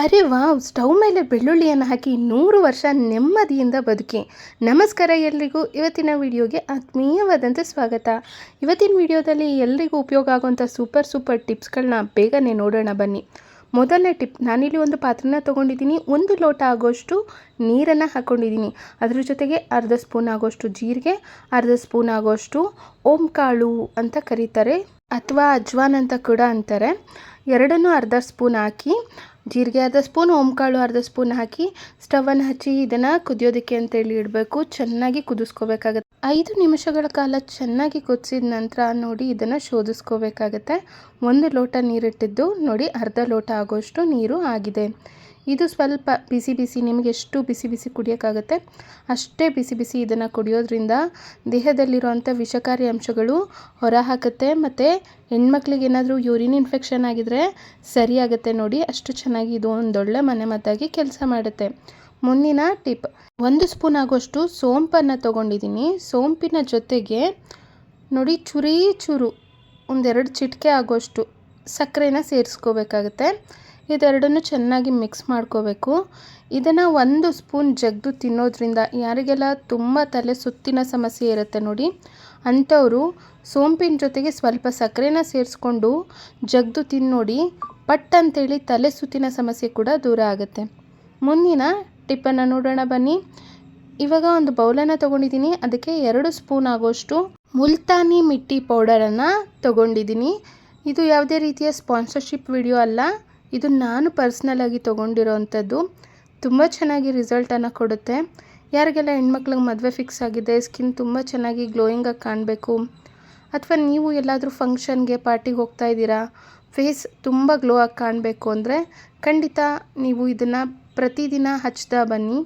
ಅರೆ wow, stove ಮೇಲೆ ಬೆಳ್ಳುಳ್ಳಿಯನ್ನು ಹಾಕಿ ನೂರು ವರ್ಷ ನೆಮ್ಮದಿಯಿಂದ ಬದುಕಿ. ನಮಸ್ಕಾರ ಎಲ್ರಿಗೂ. ಇವತ್ತಿನ ವಿಡಿಯೋಗೆ ಆತ್ಮೀಯವಾದಂಥ ಸ್ವಾಗತ. ಇವತ್ತಿನ ವಿಡಿಯೋದಲ್ಲಿ ಎಲ್ರಿಗೂ ಉಪಯೋಗ ಆಗುವಂಥ ಸೂಪರ್ ಸೂಪರ್ ಟಿಪ್ಸ್ಗಳನ್ನ ಬೇಗನೆ ನೋಡೋಣ ಬನ್ನಿ. ಮೊದಲನೇ ಟಿಪ್, ನಾನಿಲ್ಲಿ ಒಂದು ಪಾತ್ರನ ತೊಗೊಂಡಿದ್ದೀನಿ. ಒಂದು ಲೋಟ ಆಗೋಷ್ಟು ನೀರನ್ನು ಹಾಕ್ಕೊಂಡಿದ್ದೀನಿ ಅದ್ರ ಜೊತೆಗೆ ಅರ್ಧ ಸ್ಪೂನ್ ಆಗೋಷ್ಟು ಜೀರಿಗೆ, ಅರ್ಧ ಸ್ಪೂನ್ ಆಗೋಷ್ಟು ಓಂಕಾಳು ಅಂತ ಕರೀತಾರೆ. ಅಥವಾ ಅಜ್ವಾನ್ ಅಂತ ಕೂಡ ಅಂತಾರೆ. ಎರಡನ್ನೂ ಅರ್ಧ ಸ್ಪೂನ್ ಹಾಕಿ ಜೀರಿಗೆ ಅರ್ಧ ಸ್ಪೂನ್, ಓಂಕಾಳು ಅರ್ಧ ಸ್ಪೂನ್ ಹಾಕಿ ಸ್ಟವನ್ನು ಹಚ್ಚಿ ಇದನ್ನು ಕುದಿಯೋದಕ್ಕೆ ಅಂತೇಳಿ ಇಡಬೇಕು. ಚೆನ್ನಾಗಿ ಕುದಿಸ್ಕೋಬೇಕಾಗತ್ತೆ. ಐದು ನಿಮಿಷಗಳ ಕಾಲ ಚೆನ್ನಾಗಿ ಕುದಿಸಿದ ನಂತರ ನೋಡಿ ಇದನ್ನು ಶೋಧಿಸ್ಕೋಬೇಕಾಗತ್ತೆ. ಒಂದು ಲೋಟ ನೀರಿಟ್ಟಿದ್ದು ನೋಡಿ ಅರ್ಧ ಲೋಟ ಆಗೋಷ್ಟು ನೀರು ಆಗಿದೆ. ಇದು ಸ್ವಲ್ಪ ಬಿಸಿ ಬಿಸಿ, ನಿಮಗೆ ಎಷ್ಟು ಬಿಸಿ ಬಿಸಿ ಕುಡಿಯೋಕ್ಕಾಗತ್ತೆ, ಅಷ್ಟೇ ಬಿಸಿ ಬಿಸಿ ಇದನ್ನು ಕುಡಿಯೋದ್ರಿಂದ ದೇಹದಲ್ಲಿರುವಂಥ ವಿಷಕಾರಿ ಅಂಶಗಳು ಹೊರಹಾಕುತ್ತೆ ಮತ್ತು ಹೆಣ್ಮಕ್ಳಿಗೆ ಏನಾದರೂ ಯೂರಿನ್ ಇನ್ಫೆಕ್ಷನ್ ಆಗಿದ್ರೆ ಸರಿಯಾಗುತ್ತೆ ನೋಡಿ, ಅಷ್ಟು ಚೆನ್ನಾಗಿ ಇದು ಒಂದೊಳ್ಳೆ ಮನೆಮದ್ದಾಗಿ ಕೆಲಸ ಮಾಡುತ್ತೆ. ಮುಂದಿನ ಟಿಪ್, ಒಂದು ಸ್ಪೂನ್ ಆಗೋಷ್ಟು ಸೋಂಪನ್ನು ತೊಗೊಂಡಿದ್ದೀನಿ. ಸೋಂಪಿನ ಜೊತೆಗೆ ನೋಡಿ ಚುರಿ ಚೂರು, ಒಂದೆರಡು ಚಿಟಿಕೆ ಆಗೋಷ್ಟು ಸಕ್ಕರೆನ ಸೇರಿಸ್ಕೋಬೇಕಾಗತ್ತೆ. ಇದೆರಡನ್ನು ಚೆನ್ನಾಗಿ ಮಿಕ್ಸ್ ಮಾಡ್ಕೋಬೇಕು. ಇದನ್ನು ಒಂದು ಸ್ಪೂನ್ ಜಗ್ದು ತಿನ್ನೋದ್ರಿಂದ ಯಾರಿಗೆಲ್ಲ ತುಂಬ ತಲೆ ಸುತ್ತಿನ ಸಮಸ್ಯೆ ಇರುತ್ತೆ ನೋಡಿ, ಅಂಥವರು ಸೋಂಪಿನ ಜೊತೆಗೆ ಸ್ವಲ್ಪ ಸಕ್ಕರೆನ ಸೇರಿಸ್ಕೊಂಡು ಜಗ್ದು ತಿನ್ನೋಡಿ ಪಟ್ ಅಂತೇಳಿ ತಲೆ ಸುತ್ತಿನ ಸಮಸ್ಯೆ ಕೂಡ ದೂರ ಆಗುತ್ತೆ. ಮುಂದಿನ ಟಿಪ್ಪನ್ನು ನೋಡೋಣ ಬನ್ನಿ. ಇವಾಗ ಒಂದು ಬೌಲನ್ನು ತೊಗೊಂಡಿದ್ದೀನಿ. ಅದಕ್ಕೆ ಎರಡು ಸ್ಪೂನ್ ಆಗೋಷ್ಟು ಮುಲ್ತಾನಿ ಮಿಟ್ಟಿ ಪೌಡರನ್ನು ತೊಗೊಂಡಿದ್ದೀನಿ. ಇದು ಯಾವುದೇ ರೀತಿಯ ಸ್ಪಾನ್ಸರ್ಶಿಪ್ ವಿಡಿಯೋ ಅಲ್ಲ. ಇದು ನಾನು ಪರ್ಸ್ನಲಾಗಿ ತೊಗೊಂಡಿರೋವಂಥದ್ದು ತುಂಬ ಚೆನ್ನಾಗಿ ರಿಸಲ್ಟನ್ನು ಕೊಡುತ್ತೆ. ಯಾರಿಗೆಲ್ಲ ಹೆಣ್ಮಕ್ಳಿಗೆ ಮದುವೆ ಫಿಕ್ಸ್ ಆಗಿದೆ ಸ್ಕಿನ್ ತುಂಬ ಚೆನ್ನಾಗಿ ಗ್ಲೋಯಿಂಗಾಗಿ ಕಾಣಬೇಕು. ಅಥವಾ ನೀವು ಎಲ್ಲಾದರೂ ಫಂಕ್ಷನ್ಗೆ ಪಾರ್ಟಿಗೆ ಹೋಗ್ತಾ ಇದ್ದೀರಾ ಫೇಸ್ ತುಂಬ ಗ್ಲೋ ಆಗಿ ಕಾಣಬೇಕು ಅಂದರೆ ಖಂಡಿತ ನೀವು ಇದನ್ನು ಪ್ರತಿದಿನ ಹಚ್ತಾ ಬನ್ನಿ.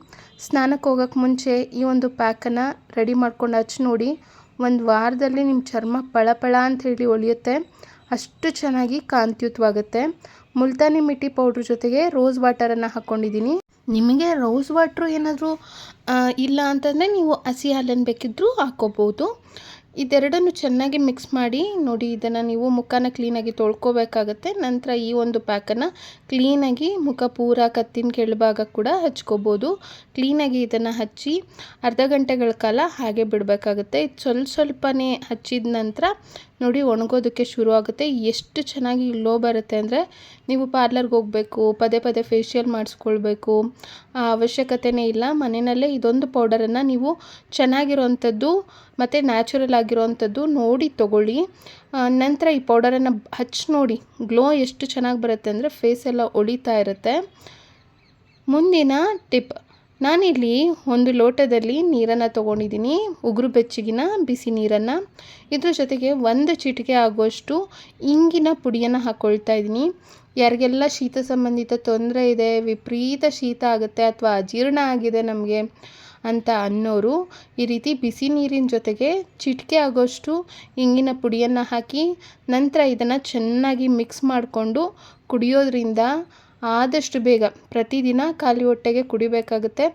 ಸ್ನಾನಕ್ಕೆ ಹೋಗೋಕ್ಕೆ ಮುಂಚೆ ಈ ಒಂದು ಪ್ಯಾಕನ್ನು ರೆಡಿ ಮಾಡ್ಕೊಂಡು ಹಚ್ಚಿ ನೋಡಿ. ಒಂದು ವಾರದಲ್ಲಿ ನಿಮ್ಮ ಚರ್ಮ ಪಳಪಳ ಅಂತ ಹೇಳಿ ಒಳಿಯುತ್ತೆ ಅಷ್ಟು ಚೆನ್ನಾಗಿ ಕಾಂತಿಯುತವಾಗುತ್ತೆ. ಮುಲ್ತಾನಿ ಮಿಟ್ಟಿ ಪೌಡ್ರ್ ಜೊತೆಗೆ ರೋಸ್ ವಾಟರನ್ನು ಹಾಕ್ಕೊಂಡಿದ್ದೀನಿ. ನಿಮಗೆ ರೋಸ್ ವಾಟ್ರು ಏನಾದರೂ ಇಲ್ಲ ಅಂತಂದರೆ ನೀವು ಹಸಿ ಹಾಲನ್ನು ಬೇಕಿದ್ದರೂ ಹಾಕ್ಕೋಬೋದು. ಇದೆರಡನ್ನು ಚೆನ್ನಾಗಿ ಮಿಕ್ಸ್ ಮಾಡಿ ನೋಡಿ, ಇದನ್ನು ನೀವು ಮುಖನ ಕ್ಲೀನಾಗಿ ತೊಳ್ಕೊಬೇಕಾಗತ್ತೆ. ನಂತರ ಈ ಒಂದು ಪ್ಯಾಕನ್ನು ಕ್ಲೀನಾಗಿ ಮುಖ ಪೂರ ಕತ್ತಿನ ಕೆಳಭಾಗ ಕೂಡ ಹಚ್ಕೋಬೋದು. ಕ್ಲೀನಾಗಿ ಇದನ್ನು ಹಚ್ಚಿ ಅರ್ಧ ಗಂಟೆಗಳ ಕಾಲ ಹಾಗೆ ಬಿಡಬೇಕಾಗುತ್ತೆ. ಇದು ಸ್ವಲ್ಪ ಸ್ವಲ್ಪನೇ ಹಚ್ಚಿದ ನಂತರ ನೋಡಿ ಒಣಗೋದಕ್ಕೆ ಶುರು ಆಗುತ್ತೆ ಎಷ್ಟು ಚೆನ್ನಾಗಿ ಲೋ ಬರುತ್ತೆ ಅಂದರೆ ನೀವು ಪಾರ್ಲರ್ಗೆ ಹೋಗಬೇಕು, ಪದೇ ಪದೇ ಫೇಶಿಯಲ್ ಮಾಡಿಸ್ಕೊಳ್ಬೇಕು. ಆ ಅವಶ್ಯಕತೆಯೇ ಇಲ್ಲ. ಮನೆಯಲ್ಲೇ ಇದೊಂದು ಪೌಡರನ್ನು ನೀವು ಚೆನ್ನಾಗಿರೋವಂಥದ್ದು ಮತ್ತು ನ್ಯಾಚುರಲ್ ಆಗಿರೋವಂಥದ್ದು ನೋಡಿ ತೊಗೊಳ್ಳಿ. ನಂತರ ಈ ಪೌಡರನ್ನು ಹಚ್ಚಿ ನೋಡಿ ಗ್ಲೋ ಎಷ್ಟು ಚೆನ್ನಾಗಿ ಬರುತ್ತೆ ಅಂದರೆ ಫೇಸ್ ಎಲ್ಲ ಒಳಿತಾ ಇರುತ್ತೆ. ಮುಂದಿನ ಟಿಪ್ ನಾನಿಲ್ಲಿ ಒಂದು ಲೋಟದಲ್ಲಿ ನೀರನ್ನು ತೊಗೊಂಡಿದ್ದೀನಿ. ಉಗುರು ಬೆಚ್ಚಗಿನ ಬಿಸಿ ನೀರನ್ನು. ಇದ್ರ ಜೊತೆಗೆ ಒಂದು ಚಿಟಿಕೆ ಆಗುವಷ್ಟು ಇಂಗಿನ ಪುಡಿಯನ್ನು ಹಾಕ್ಕೊಳ್ತಾ ಇದ್ದೀನಿ. ಯಾರಿಗೆಲ್ಲ ಶೀತ ಸಂಬಂಧಿತ ತೊಂದರೆ ಇದೆ, ವಿಪರೀತ ಶೀತ ಆಗುತ್ತೆ ಅಥವಾ ಅಜೀರ್ಣ ಆಗಿದೆ ನಮಗೆ ಅಂತ ಅನ್ನೋರು ಈ ರೀತಿ ಬಿಸಿ ನೀರಿನ ಜೊತೆಗೆ ಚಿಟಿಕೆ ಆಗೋಷ್ಟು ಇಂಗಿನ ಪುಡಿಯನ್ನು ಹಾಕಿ ನಂತರ ಇದನ್ನು ಚೆನ್ನಾಗಿ ಮಿಕ್ಸ್ ಮಾಡಿಕೊಂಡು ಕುಡಿಯೋದ್ರಿಂದ ಆದಷ್ಟು ಬೇಗ ಪ್ರತಿದಿನ ಖಾಲಿ ಹೊಟ್ಟೆಗೆ ಕುಡಿಬೇಕಾಗುತ್ತೆ.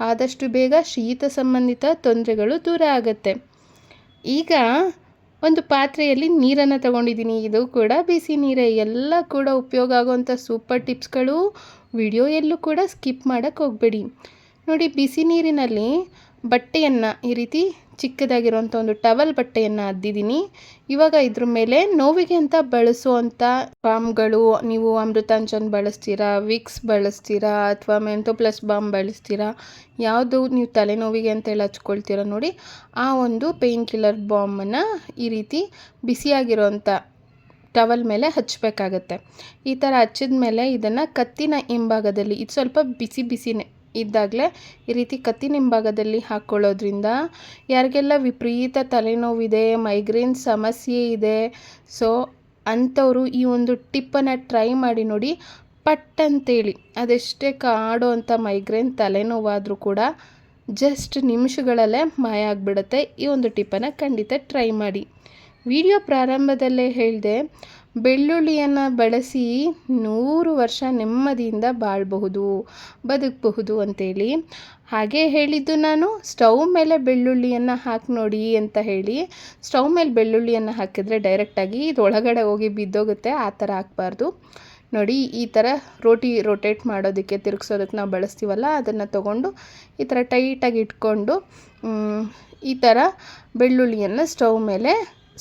ಆದಷ್ಟು ಬೇಗ ಶೀತ ಸಂಬಂಧಿತ ತೊಂದರೆಗಳು ದೂರ ಆಗುತ್ತೆ. ಈಗ ಒಂದು ಪಾತ್ರೆಯಲ್ಲಿ ನೀರನ್ನು ತಗೊಂಡಿದ್ದೀನಿ. ಇದು ಕೂಡ ಬಿಸಿ ನೀರೇ. ಎಲ್ಲ ಕೂಡ ಉಪಯೋಗ ಆಗುವಂಥ ಸೂಪರ್ ಟಿಪ್ಸ್ಗಳು ವಿಡಿಯೋ ಎಲ್ಲೂ ಕೂಡ ಸ್ಕಿಪ್ ಮಾಡೋಕ್ಕೆ ಹೋಗಬೇಡಿ. ನೋಡಿ, ಬಿಸಿ ನೀರಿನಲ್ಲಿ ಬಟ್ಟೆಯನ್ನು ಈ ರೀತಿ ಚಿಕ್ಕದಾಗಿರುವಂಥ ಒಂದು ಟವಲ್ ಬಟ್ಟೆಯನ್ನು ಅದ್ದಿದ್ದೀನಿ. ಇವಾಗ ಇದ್ರ ಮೇಲೆ ನೋವಿಗೆ ಅಂತ ಬಳಸುವಂಥ ಬಾಮ್ಗಳು ನೀವು ಅಮೃತಾಂಜನ್ ಬಳಸ್ತೀರಾ, ವಿಕ್ಸ್ ಬಳಸ್ತೀರಾ, ಅಥವಾ ಮೆಂಥೋ ಪ್ಲಸ್ ಬಾಮ್ ಬಳಸ್ತೀರಾ, ಯಾವುದು ನೀವು ತಲೆನೋವಿಗೆ ಅಂತೇಳಿ ಹಚ್ಕೊಳ್ತೀರಾ ನೋಡಿ, ಆ ಒಂದು ಪೇಯ್ನ್ ಕಿಲ್ಲರ್ ಬಾಮನ್ನು ಈ ರೀತಿ ಬಿಸಿಯಾಗಿರೋವಂಥ ಟವಲ್ ಮೇಲೆ ಹಚ್ಚಬೇಕಾಗತ್ತೆ ಈ ಥರ ಹಚ್ಚಿದ ಮೇಲೆ ಇದನ್ನು ಕತ್ತಿನ ಹಿಂಭಾಗದಲ್ಲಿ, ಇದು ಸ್ವಲ್ಪ ಬಿಸಿ ಬಿಸಿನೇ ಇದ್ದಾಗಲೇ ಈ ರೀತಿ ಕತ್ತಿ ಹಿಂಭಾಗದಲ್ಲಿ ಹಾಕ್ಕೊಳ್ಳೋದ್ರಿಂದ ಯಾರಿಗೆಲ್ಲ ವಿಪರೀತ ತಲೆನೋವಿದೆ ಮೈಗ್ರೇನ್ ಸಮಸ್ಯೆ ಇದೆ ಸೊ ಅಂಥವರು ಈ ಒಂದು ಟಿಪ್ಪನ್ನು ಟ್ರೈ ಮಾಡಿ ನೋಡಿ ಪಟ್ ಅಂತೇಳಿ ಅದೆಷ್ಟೇ ಕಾಡೋ ಅಂಥ ಮೈಗ್ರೇನ್ ತಲೆನೋವಾದರೂ ಕೂಡ ಜಸ್ಟ್ ನಿಮಿಷಗಳಲ್ಲೇ ಮಾಯ ಆಗಿಬಿಡುತ್ತೆ. ಈ ಒಂದು ಟಿಪ್ಪನ್ನು ಖಂಡಿತ ಟ್ರೈ ಮಾಡಿ. ವಿಡಿಯೋ ಪ್ರಾರಂಭದಲ್ಲೇ ಹೇಳಿದೆ ಬೆಳ್ಳುಳ್ಳಿಯನ್ನು ಬಳಸಿ ನೂರು ವರ್ಷ ನೆಮ್ಮದಿಯಿಂದ ಬಾಳಬಹುದು, ಬದುಕಬಹುದು ಅಂತೇಳಿ. ಹಾಗೆ ಹೇಳಿದ್ದು ನಾನು. ಸ್ಟವ್ ಮೇಲೆ ಬೆಳ್ಳುಳ್ಳಿಯನ್ನು ಹಾಕಿ ನೋಡಿ ಅಂತ ಹೇಳಿ. ಸ್ಟವ್ ಮೇಲೆ ಬೆಳ್ಳುಳ್ಳಿಯನ್ನು ಹಾಕಿದರೆ ಡೈರೆಕ್ಟಾಗಿ ಇದು ಒಳಗಡೆ ಹೋಗಿ ಬಿದ್ದೋಗುತ್ತೆ, ಆ ಥರ ಹಾಕ್ಬಾರ್ದು ನೋಡಿ, ಈ ಥರ ರೋಟಿ ರೊಟೇಟ್ ಮಾಡೋದಕ್ಕೆ ತಿರುಗಿಸೋದಕ್ಕೆ ನಾವು ಬಳಸ್ತೀವಲ್ಲ, ಅದನ್ನು ತೊಗೊಂಡು ಈ ಥರ ಟೈಟಾಗಿ ಇಟ್ಕೊಂಡು ಈ ಥರ ಬೆಳ್ಳುಳ್ಳಿಯನ್ನು ಸ್ಟವ್ ಮೇಲೆ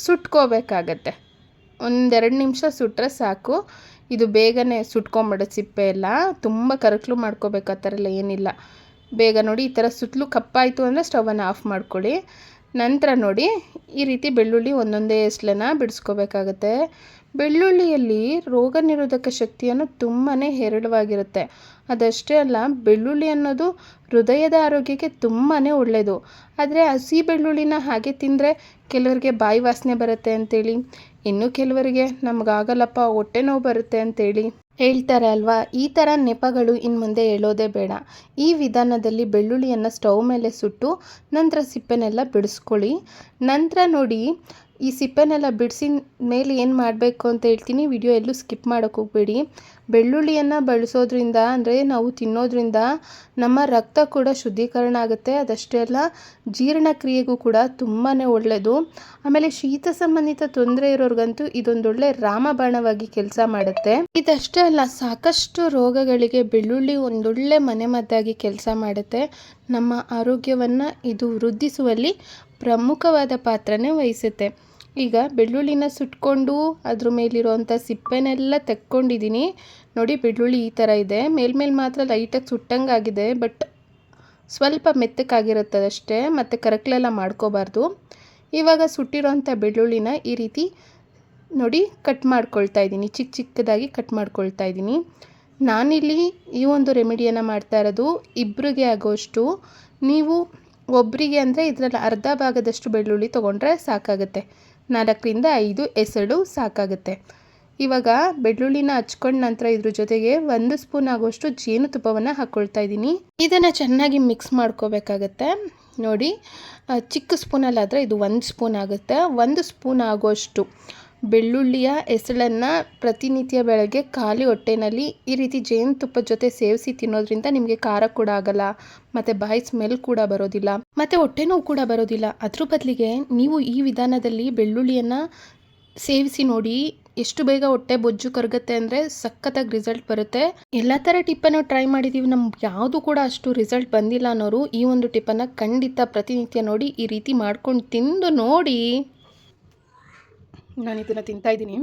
ಸುಟ್ಕೋಬೇಕಾಗತ್ತೆ. ಒಂದೆರಡು ನಿಮಿಷ ಸುಟ್ಟರೆ ಸಾಕು. ಇದು ಬೇಗನೆ ಸುಟ್ಕೊಂಬಿಡುತ್ತೆ ಸಿಪ್ಪೆ ಎಲ್ಲ. ತುಂಬ ಕರಕಲು ಮಾಡ್ಕೋಬೇಕು ಆ ಥರ ಎಲ್ಲ ಏನಿಲ್ಲ. ಬೇಗ ನೋಡಿ ಈ ಥರ ಸುತ್ತಲೂ ಕಪ್ಪಾಯಿತು ಅಂದರೆ ಸ್ಟವನ್ನು ಆಫ್ ಮಾಡ್ಕೊಳ್ಳಿ. ನಂತರ ನೋಡಿ ಈ ರೀತಿ ಬೆಳ್ಳುಳ್ಳಿ ಒಂದೊಂದೇ ಎಸ್ಲನ್ನ ಬಿಡಿಸ್ಕೋಬೇಕಾಗತ್ತೆ. ಬೆಳ್ಳುಳ್ಳಿಯಲ್ಲಿ ರೋಗ ನಿರೋಧಕ ಶಕ್ತಿಯನ್ನು ತುಂಬಾ ಹೇರಳವಾಗಿರುತ್ತೆ. ಅದಷ್ಟೇ ಅಲ್ಲ, ಬೆಳ್ಳುಳ್ಳಿ ಅನ್ನೋದು ಹೃದಯದ ಆರೋಗ್ಯಕ್ಕೆ ತುಂಬಾ ಒಳ್ಳೆಯದು ಆದರೆ ಹಸಿ ಬೆಳ್ಳುಳ್ಳಿನ ಹಾಗೆ ತಿಂದರೆ ಕೆಲವರಿಗೆ ಬಾಯಿ ವಾಸನೆ ಬರುತ್ತೆ ಅಂತೇಳಿ. ಇನ್ನು ಕೆಲವರಿಗೆ ನಮಗಾಗಲ್ಲಪ್ಪ ಹೊಟ್ಟೆ ನೋವು ಬರುತ್ತೆ ಅಂತೇಳಿ ಹೇಳ್ತಾರೆ ಅಲ್ವಾ? ಈ ಥರ ನೆಪಗಳು ಇನ್ನು ಮುಂದೆ ಹೇಳೋದೇ ಬೇಡ. ಈ ವಿಧಾನದಲ್ಲಿ ಬೆಳ್ಳುಳ್ಳಿಯನ್ನು ಸ್ಟವ್ ಮೇಲೆ ಸುಟ್ಟು ನಂತರ ಸಿಪ್ಪೆನೆಲ್ಲ ಬಿಡಿಸ್ಕೊಳ್ಳಿ. ನಂತರ ನೋಡಿ ಈ ಸಿಪ್ಪೆನೆಲ್ಲ ಬಿಡಿಸಿ ಮೇಲೆ ಏನು ಮಾಡಬೇಕು ಅಂತ ಹೇಳ್ತೀನಿ, ವಿಡಿಯೋ ಎಲ್ಲೂ ಸ್ಕಿಪ್ ಮಾಡೋಕ್ಕೆ ಹೋಗಬೇಡಿ. ಬೆಳ್ಳುಳ್ಳಿಯನ್ನು ಬಳಸೋದ್ರಿಂದ, ಅಂದರೆ ನಾವು ತಿನ್ನೋದ್ರಿಂದ ನಮ್ಮ ರಕ್ತ ಕೂಡ ಶುದ್ಧೀಕರಣ ಆಗುತ್ತೆ. ಅದಷ್ಟೇ ಅಲ್ಲ, ಜೀರ್ಣಕ್ರಿಯೆಗೂ ಕೂಡ ತುಂಬಾ ಒಳ್ಳೆಯದು ಆಮೇಲೆ ಶೀತ ಸಂಬಂಧಿತ ತೊಂದರೆ ಇರೋರ್ಗಂತೂ ಇದೊಂದೊಳ್ಳೆ ರಾಮಬಾಣವಾಗಿ ಕೆಲಸ ಮಾಡುತ್ತೆ. ಇದಷ್ಟೇ ಅಲ್ಲ, ಸಾಕಷ್ಟು ರೋಗಗಳಿಗೆ ಬೆಳ್ಳುಳ್ಳಿ ಒಂದೊಳ್ಳೆ ಮನೆಮದ್ದಾಗಿ ಕೆಲಸ ಮಾಡುತ್ತೆ. ನಮ್ಮ ಆರೋಗ್ಯವನ್ನು ಇದು ವೃದ್ಧಿಸುವಲ್ಲಿ ಪ್ರಮುಖವಾದ ಪಾತ್ರನೇ ವಹಿಸುತ್ತೆ. ಈಗ ಬೆಳ್ಳುಳ್ಳಿನ ಸುಟ್ಕೊಂಡು ಅದ್ರ ಮೇಲಿರುವಂಥ ಸಿಪ್ಪೆನೆಲ್ಲ ತೆಕ್ಕೊಂಡಿದ್ದೀನಿ. ನೋಡಿ ಬೆಳ್ಳುಳ್ಳಿ ಈ ಥರ ಇದೆ. ಮೇಲ್ಮೇಲೆ ಮಾತ್ರ ಲೈಟಾಗಿ ಸುಟ್ಟಂಗಾಗಿದೆ, ಬಟ್ ಸ್ವಲ್ಪ ಮೆತ್ತಕ್ಕಾಗಿರುತ್ತದಷ್ಟೇ ಮತ್ತು ಕರಕ್ಲೆಲ್ಲ ಮಾಡ್ಕೋಬಾರ್ದು. ಇವಾಗ ಸುಟ್ಟಿರೋಂಥ ಬೆಳ್ಳುಳ್ಳಿನ ಈ ರೀತಿ ನೋಡಿ ಕಟ್ ಮಾಡ್ಕೊಳ್ತಾ ಇದ್ದೀನಿ. ಚಿಕ್ಕ ಚಿಕ್ಕದಾಗಿ ಕಟ್ ಮಾಡ್ಕೊಳ್ತಾ ಇದ್ದೀನಿ. ನಾನಿಲ್ಲಿ ಈ ಒಂದು ರೆಮಿಡಿಯನ್ನು ಮಾಡ್ತಾ ಇರೋದು ಇಬ್ಬರಿಗೆ ಆಗೋಷ್ಟು. ನೀವು ಒಬ್ಬರಿಗೆ ಅಂದರೆ ಇದರಲ್ಲಿ ಅರ್ಧ ಭಾಗದಷ್ಟು ಬೆಳ್ಳುಳ್ಳಿ ತೊಗೊಂಡ್ರೆ ಸಾಕಾಗುತ್ತೆ. ನಾಲ್ಕರಿಂದ ಐದು ಎಸಳು ಸಾಕಾಗುತ್ತೆ. ಇವಾಗ ಬೆಳ್ಳುಳ್ಳಿನ ಹಚ್ಕೊಂಡ ನಂತರ ಇದ್ರ ಜೊತೆಗೆ ಒಂದು ಸ್ಪೂನ್ ಆಗುವಷ್ಟು ಜೇನುತುಪ್ಪವನ್ನು ಹಾಕ್ಕೊಳ್ತಾ ಇದ್ದೀನಿ. ಇದನ್ನು ಚೆನ್ನಾಗಿ ಮಿಕ್ಸ್ ಮಾಡ್ಕೋಬೇಕಾಗತ್ತೆ. ನೋಡಿ ಚಿಕ್ಕ ಸ್ಪೂನಲ್ಲಾದರೆ ಇದು ಒಂದು ಸ್ಪೂನ್ ಆಗುತ್ತೆ. ಒಂದು ಸ್ಪೂನ್ ಆಗುವಷ್ಟು ಬೆಳ್ಳುಳ್ಳಿಯ ಎಸಳನ್ನು ಪ್ರತಿನಿತ್ಯ ಬೆಳಗ್ಗೆ ಖಾಲಿ ಹೊಟ್ಟೆನಲ್ಲಿ ಈ ರೀತಿ ಜೇನುತುಪ್ಪದ ಜೊತೆ ಸೇವಿಸಿ ತಿನ್ನೋದ್ರಿಂದ ನಿಮಗೆ ಖಾರ ಕೂಡ ಆಗಲ್ಲ, ಮತ್ತು ಬಾಯಿ ಸ್ಮೆಲ್ ಕೂಡ ಬರೋದಿಲ್ಲ, ಮತ್ತು ಹೊಟ್ಟೆ ನೋವು ಕೂಡ ಬರೋದಿಲ್ಲ. ಅದ್ರ ಬದಲಿಗೆ ನೀವು ಈ ವಿಧಾನದಲ್ಲಿ ಬೆಳ್ಳುಳ್ಳಿಯನ್ನು ಸೇವಿಸಿ ನೋಡಿ, ಎಷ್ಟು ಬೇಗ ಹೊಟ್ಟೆ ಬೊಜ್ಜು ಕರಗುತ್ತೆ ಅಂದರೆ ಸಖತ್ತಾಗಿ ರಿಸಲ್ಟ್ ಬರುತ್ತೆ. ಎಲ್ಲ ಥರ ಟಿಪ್ಪನ್ನು ಟ್ರೈ ಮಾಡಿದ್ದೀವಿ ನಮ್ಗೆ ಯಾವುದು ಕೂಡ ಅಷ್ಟು ರಿಸಲ್ಟ್ ಬಂದಿಲ್ಲ ಅನ್ನೋರು ಈ ಒಂದು ಟಿಪ್ಪನ್ನು ಖಂಡಿತ ಪ್ರತಿನಿತ್ಯ ನೋಡಿ, ಈ ರೀತಿ ಮಾಡ್ಕೊಂಡು ತಿಂದು ನೋಡಿ. ನಾನು ಇದನ್ನು ತಿಂತಾ ಇದ್ದೀನಿ.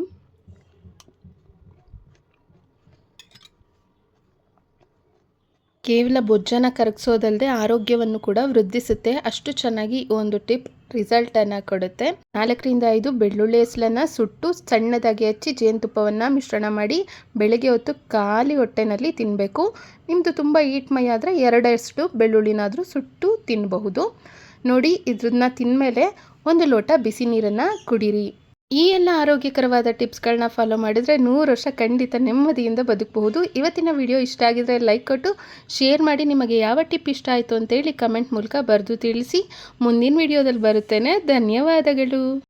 ಕೇವಲ ಬೊಜ್ಜನ ಕರಗಿಸೋದಲ್ಲದೆ ಆರೋಗ್ಯವನ್ನು ಕೂಡ ವೃದ್ಧಿಸುತ್ತೆ. ಅಷ್ಟು ಚೆನ್ನಾಗಿ ಒಂದು ಟಿಪ್ ರಿಸಲ್ಟನ್ನು ಕೊಡುತ್ತೆ. ನಾಲ್ಕರಿಂದ ಐದು ಬೆಳ್ಳುಳ್ಳಿ ಹೆಸಲನ್ನು ಸುಟ್ಟು ಸಣ್ಣದಾಗಿ ಹಚ್ಚಿ ಜೇನುತುಪ್ಪವನ್ನು ಮಿಶ್ರಣ ಮಾಡಿ ಬೆಳಗ್ಗೆ ಹೊತ್ತು ಖಾಲಿ ಹೊಟ್ಟೆನಲ್ಲಿ ತಿನ್ನಬೇಕು ನಿಮ್ಮದು ತುಂಬ ಈಟ್ ಮೈ ಆದರೆ ಎರಡಷ್ಟು ಬೆಳ್ಳುಳ್ಳಿನಾದರೂ ಸುಟ್ಟು ತಿನ್ನಬಹುದು ನೋಡಿ ಇದನ್ನ ತಿಂದಮೇಲೆ ಒಂದು ಲೋಟ ಬಿಸಿ ನೀರನ್ನು ಕುಡೀರಿ. ಈ ಎಲ್ಲ ಆರೋಗ್ಯಕರವಾದ ಟಿಪ್ಸ್ಗಳನ್ನ ಫಾಲೋ ಮಾಡಿದರೆ ನೂರು ವರ್ಷ ಖಂಡಿತ ನೆಮ್ಮದಿಯಿಂದ ಬದುಕಬಹುದು. ಇವತ್ತಿನ ವಿಡಿಯೋ ಇಷ್ಟ ಆಗಿದರೆ ಲೈಕ್ ಕೊಟ್ಟು, ಶೇರ್ ಮಾಡಿ ನಿಮಗೆ ಯಾವ ಟಿಪ್ ಇಷ್ಟ ಆಯಿತು ಅಂತೇಳಿ ಕಮೆಂಟ್ ಮೂಲಕ ಬರೆದು ತಿಳಿಸಿ. ಮುಂದಿನ ವಿಡಿಯೋದಲ್ಲಿ ಬರುತ್ತೇನೆ. ಧನ್ಯವಾದಗಳು.